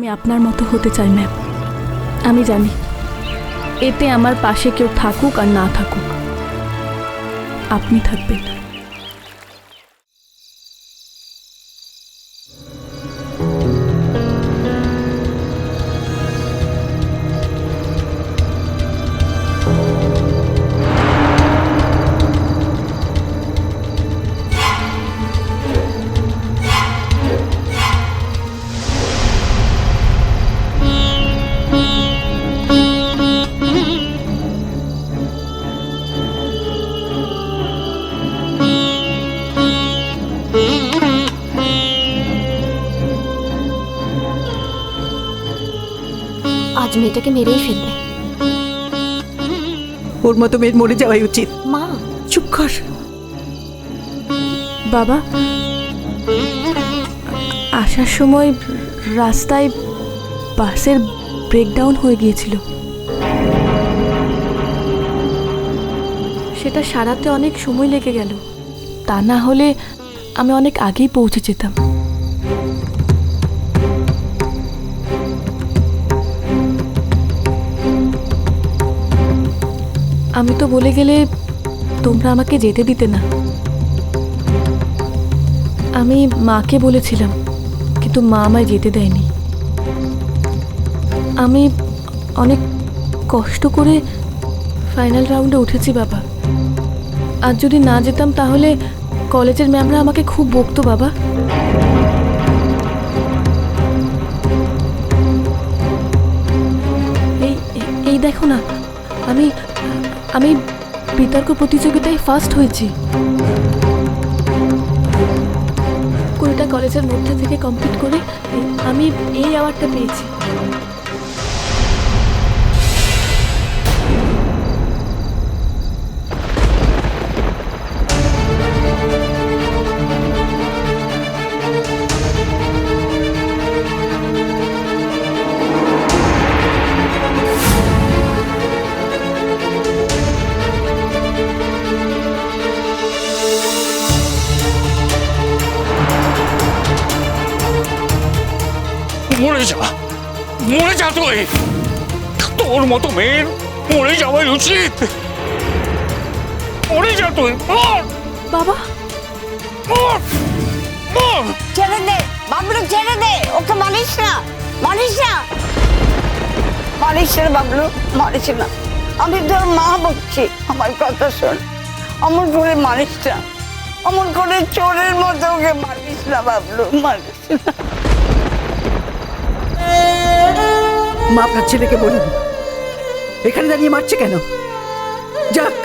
আমি আপনার মতো হতে চাই, ম্যাম। আমি জানি, এতে আমার পাশে কেউ থাকুক আর না থাকুক। আপনি থাকবেন। আজ মেয়েটাকে মেরেই ফেলবে। ওর মতো মেয়ের মরে যাওয়াই উচিত। মা চুপ কর। বাবা আসার সময় রাস্তায় বাসের ব্রেকডাউন হয়ে গিয়েছিল। সেটা সারাতে অনেক সময় লেগে গেল। তা না হলে আমি অনেক আগেই পৌঁছে যেতাম। আমি তো বলে গেলে তোমরা আমাকে যেতে দিতে না। আমি মাকে বলেছিলাম, কিন্তু মা আমায় যেতে দেয়নি। আমি অনেক কষ্ট করে ফাইনাল রাউন্ডে উঠেছি বাবা। আর যদি না যেতাম তাহলে কলেজের ম্যামরা আমাকে খুব বকতো বাবা। এই, এই- দেখো না, আমি আমি বিতর্ক প্রতিযোগিতায় ফার্স্ট হয়েছি। কুড়িটা কলেজের মধ্যে থেকে কমপ্লিট করে আমি এই অ্যাওয়ার্ডটা পেয়েছি। মরে যা। মরে যা তুই। তোর মতো মেয়ের মরে যাওয়াই উচিত। মরে যা তুই। মর। বাবা। মর। মর। ছেড়ে দে। বাবলু ছেড়ে দে। ওকে মারিস না। মারিস না। মারিস না বাবলু মারিস না। আমি তোর মা বলছি আমার কথা শোন। অমন করে মারিস না। অমন করে চোরের মতো ওকে মারিস না বাবলু মারিস না। মা আপনার ছেলেকে বলুন। এখানে দাঁড়িয়ে মারছে কেন? যাক,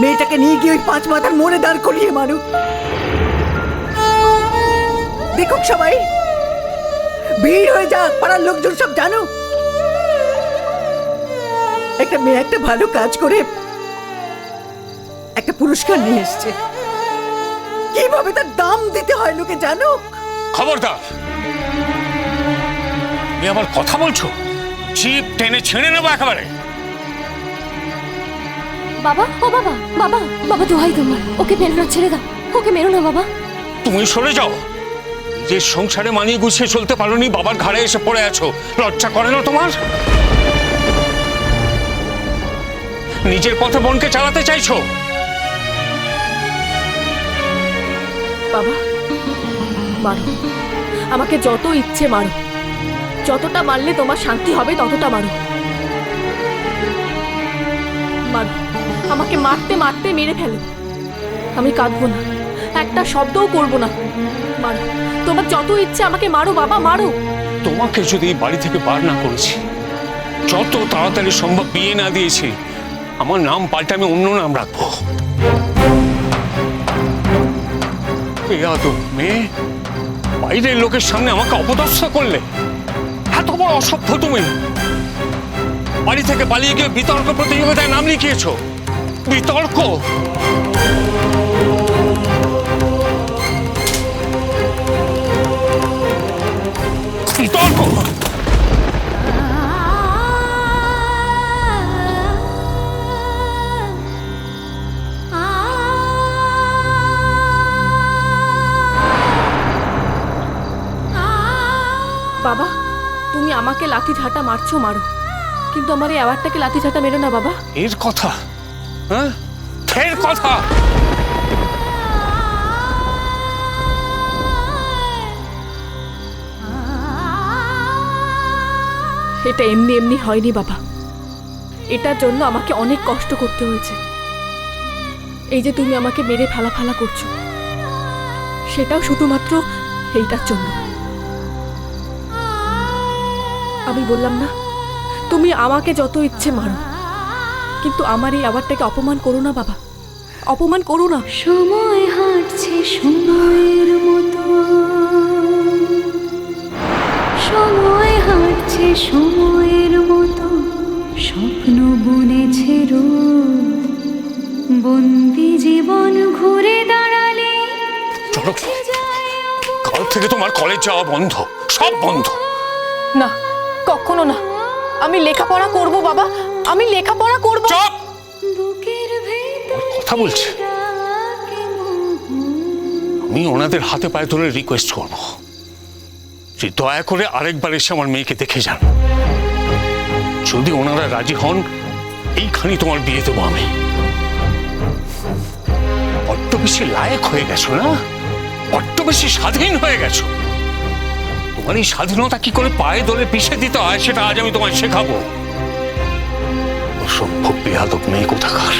মেয়েটাকে নিয়ে গিয়ে ওই পাঁচ মাথার মোড়ে দাঁড় করিয়ে মারুক। দেখুক সবাই, ভিড় হয়ে যাক, পাড়ার লোকজন সব জানো একটা মেয়ে একটা ভালো কাজ করে একটা পুরস্কার নিয়ে এসছে। কীভাবে তার দাম দিতে হয় লোকে জানো খবরদার তুমি আবার কথা বলছো? জিপ টেনে ছেড়ে নেব একেবারে। বাবা ও বাবা বাবা বাবা দোহাই তোমার। ওকে মেরো না ছেড়ে দাও। ওকে মেরো না বাবা। তুমি সরে যাও। যে সংসারে মানিয়ে গুছিয়ে চলতে পারোনি বাবার ঘাড়ে এসে পড়ে আছো। লজ্জা করে না তোমার? নিজের পথে বোনকে চালাতে চাইছো? বাবা মারো। আমাকে যত ইচ্ছে মারো। যতটা মারলে তোমার শান্তি হবে, ততটা মারো। আমাকে মারতে মারতে মেরে ফেলো। আমি কাঁদবো না। একটা শব্দও করব না। মারো। তোমার যত ইচ্ছে আমাকে মারো, বাবা, মারো। তোমাকে যদি এই বাড়ি থেকে বার না করেছি, যত তাড়াতাড়ি সম্ভব বিয়ে না দিয়েছি, আমার নাম পাল্টে আমি অন্য নাম রাখব। মেয়ে? বাইরের লোকের সামনে আমাকে অপদস্থ করলে? এত বড় অসভ্য তুমি। বাড়ি থেকে পালিয়ে গিয়ে বিতর্ক প্রতিযোগিতায় নাম লিখিয়েছো। বিতর্ক? বিতর্ক? বাবা আমাকে লাঠি ঝাঁটা মারছো মারো। কিন্তু আমার এই অ্যাওয়ার্ডটাকে লাঠি ঝাঁটা মেরো না বাবা। এর কথা? হ্যাঁ? ফের কথা? এটা এমনি এমনি হয়নি বাবা। এটার জন্য আমাকে অনেক কষ্ট করতে হয়েছে। এই যে তুমি আমাকে মেরে ফালা ফালা করছ সেটাও শুধুমাত্র এইটার জন্য। আমি বললাম না তুমি আমাকে যত ইচ্ছে মারো কিন্তু আমার এই আবারটাকে অপমান করো না বাবা অপমান করো না। সময় হাঁটছে সময়ের মতো। সময় হাঁটছে সময়ের মতো। স্বপ্ন বুনেছে রোদ। বন্দি জীবন ঘুরে দাঁড়ালে কাল থেকে তোমার কলেজ যাওয়া বন্ধ সব বন্ধ। না কখনো না। আমি লেখাপড়া করব বাবা। আমি লেখাপড়া করব। চপ! কথা বলছে। আমি ওনাদের হাতে পায়ে ধরে রিকোয়েস্ট করব। যে দয়া করে আরেকবার এসে আমার মেয়েকে দেখে যান। যদি ওনারা রাজি হন এইখানি তোমার বিয়ে দেবো আমি। বড্ড বেশি লায়ক হয়ে গেছো না? বড্ড বেশি স্বাধীন হয়ে গেছো। তোমার এই স্বাধীনতা কি করে পায়ে দলে পিষে দিতে হয় সেটা আজ আমি তোমায় শেখাবো। অসভ্য বেহাদক মেয়ে কোথাকার।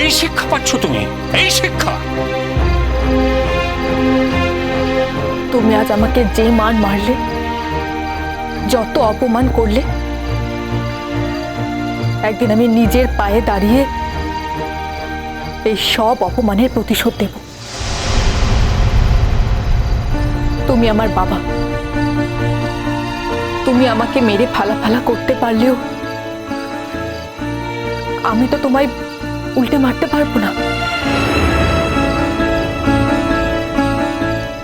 এই শিক্ষা পাচ্ছ তুমি? এই শিক্ষা? তুমি আজ আমাকে যে মান মারলে যত অপমান করলে একদিন আমি নিজের পায়ে দাঁড়িয়ে এই সব অপমানের প্রতিশোধ দেব। তুমি আমার বাবা। তুমি আমাকে মেরে ফালা ফালা করতে পারলেও আমি তো তোমায় উল্টে মারতে পারব না।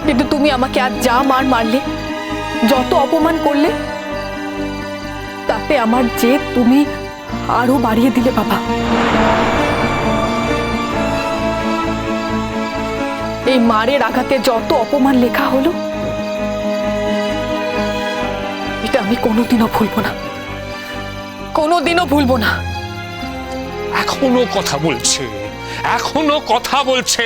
কিন্তু তুমি আমাকে আজ যা মার মারলে, যত অপমান করলে, তাতে আমার যে তুমি আরও বাড়িয়ে দিলে বাবা। এই মারের আঘাতে যত অপমান লেখা হলো আমি কোনোদিনও ভুলবো না। কোনোদিনও ভুলবো না। এখনও কথা বলছে। এখনও কথা বলছে।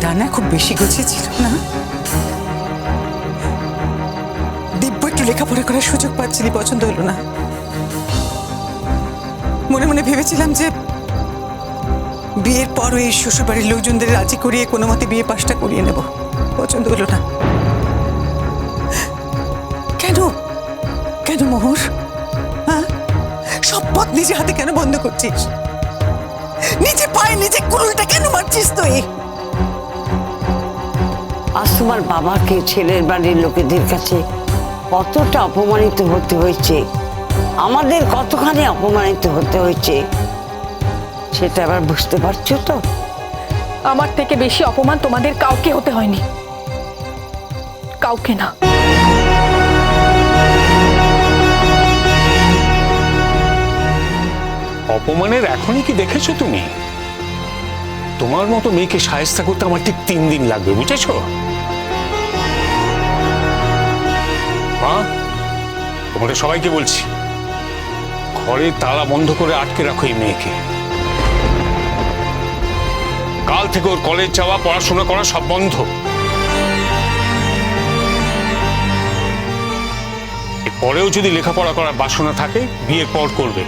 ডানা খুব বেশি গোছিয়েছিল না? দিব্য একটু লেখাপড়া করার সুযোগ পাচ্ছিলি পছন্দ হলো না। মনে মনে ভেবেছিলাম যে বিয়ের পর ওই শ্বশুরবাড়ির লোকজনদের রাজি করিয়ে কোনো মতে বিয়ে পাশটা করিয়ে নেব। পছন্দ হলো না। কেন? কেন মোহর? হ্যাঁ? সব পথ নিজে হাতে কেন বন্ধ করছিস? নিজে পায়ে নিজে কুড়ুলটা কেন মারছিস তুই? আজ তোমার বাবাকে ছেলের বাড়ির লোকেদের কাছে কতটা অপমানিত হতে হয়েছে? আমাদের কতখানি অপমানিত হতে হয়েছে? সেটা আবার বুঝতে পারছ তো? আমার থেকে বেশি অপমান তোমাদের কাউকে হতে হয়নি। কাউকে না। অপমানের এখনই কি দেখেছ তুমি? তোমার মতো মেয়েকে সাহেস্তা করতে আমার ঠিক তিন দিন লাগবে বুঝেছ? মা তোমাদের সবাইকে বলছি ঘরে তালা বন্ধ করে আটকে রাখো এই মেয়েকে। কাল থেকে ওর কলেজ যাওয়া, পড়াশোনা করা সব বন্ধ। পরেও যদি লেখাপড়া করার বাসনা থাকে, বিয়ের পর করবে।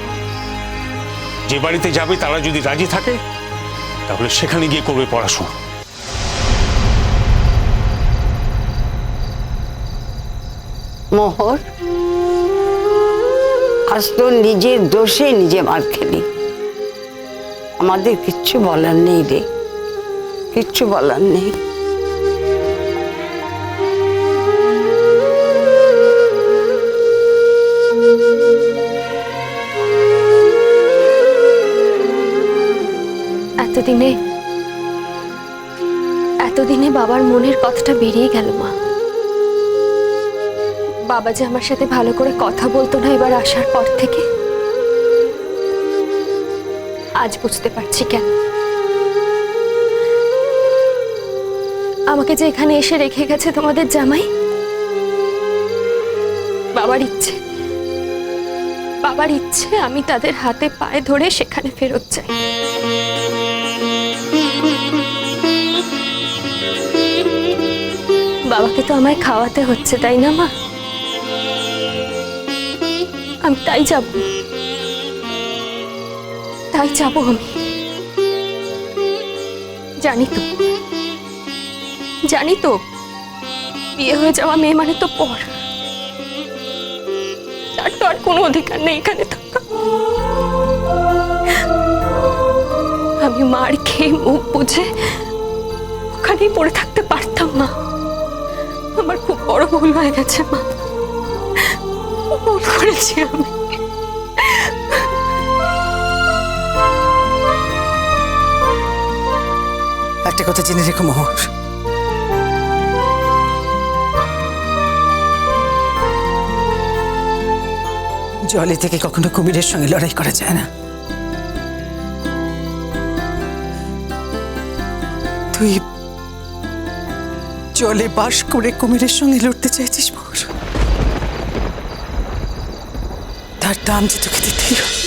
যে বাড়িতে যাবে, তারা যদি রাজি থাকে, তাহলে সেখানে গিয়ে করবে পড়াশোনা। মোহর, আজ তো নিজের দোষে নিজে মার খেলি। আমাদের কিচ্ছু বলার নেই রে। কিচ্ছু বলার নেই। এতদিনে এতদিনে বাবার মনের কথাটা বেরিয়ে গেল, মা। বাবা যে আমার সাথে ভালো করে কথা বলতো না এবার আসার পর থেকে, আজ বুঝতে পারছি কেন। আমাকে যে এখানে এসে রেখে গেছে তোমাদের জামাই? বাবার ইচ্ছে। বাবার ইচ্ছে আমি তাদের হাতে পায়ে ধরে সেখানে ফেরত যাই বাবাকে তো আমায় খাওয়াতে হচ্ছে, তাই না মা? আমি তাই যাব। তাই যাব আমি। জানি তো। জানি তো, বিয়ে হয়ে যাওয়া মেয়ে মানে তো পর। তার তো আর কোনো অধিকার নেই এখানে থাকা। আমি মার খেয়ে মুখ বুঝে ওখানেই পড়ে থাকতে পারতাম মা আমার খুব বড় ভুল হয়ে গেছে, মা। ভুল করেছি আমি। একটা কথা জেনে রেখো, মোহর। জলে থেকে কখনো কুমিরের সঙ্গে লড়াই করা যায় না তুই জলে বাস করে কুমিরের সঙ্গে লড়তে চাইছিস মোহর তার দাম যে তোকে দিতেই হবে।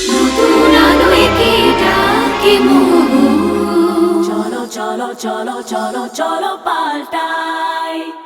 cholo, cholo, cholo, cholo, cholo, paltai.